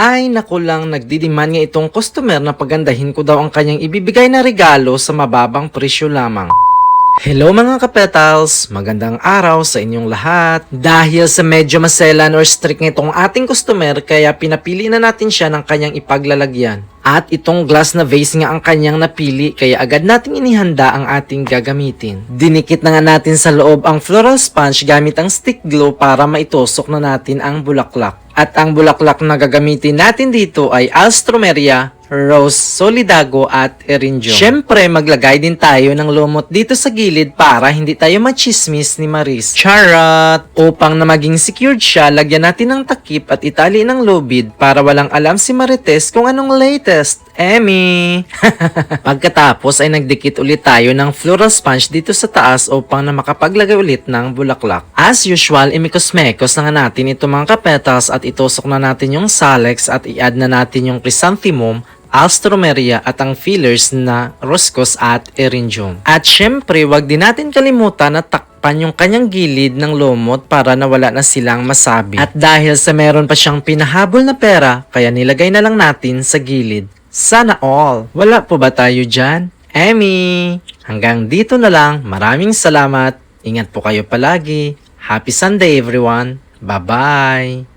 Ay naku lang, nagdidiman nga itong customer na pagandahin ko daw ang kanyang ibibigay na regalo sa mababang presyo lamang. Hello mga kapetals! Magandang araw sa inyong lahat. Dahil sa medyo maselan or strict nitong ating customer, kaya pinapili na natin siya ng kanyang ipaglalagyan. At itong glass na vase nga ang kanyang napili, kaya agad nating inihanda ang ating gagamitin. Dinikit na nga natin sa loob ang floral sponge gamit ang stick glue para maitusok na natin ang bulaklak. At ang bulaklak na gagamitin natin dito ay Alstroemeria, Rose, Solidago at Erindium. Siyempre, maglagay din tayo ng lumot dito sa gilid para hindi tayo machismis ni Maris. Charot! Upang na maging secured siya, lagyan natin ng takip at itali ng lubid para walang alam si Marites kung anong latest. Emmy! Pagkatapos ay nagdikit ulit tayo ng floral sponge dito sa taas upang na makapaglagay ulit ng bulaklak. As usual, imikos-mekos na nga natin ito mga kapetals at itusok na natin yung salex at i-add na natin yung chrysanthemum Alstroemeria at ang fillers na Roscos at Erindium. At syempre, wag din natin kalimutan na takpan yung kanyang gilid ng lumot para nawala na silang masabi. At dahil sa meron pa siyang pinahabol na pera, kaya nilagay na lang natin sa gilid. Sana all. Wala po ba tayo dyan? Emmy! Hanggang dito na lang. Maraming salamat. Ingat po kayo palagi. Happy Sunday everyone. Bye-bye!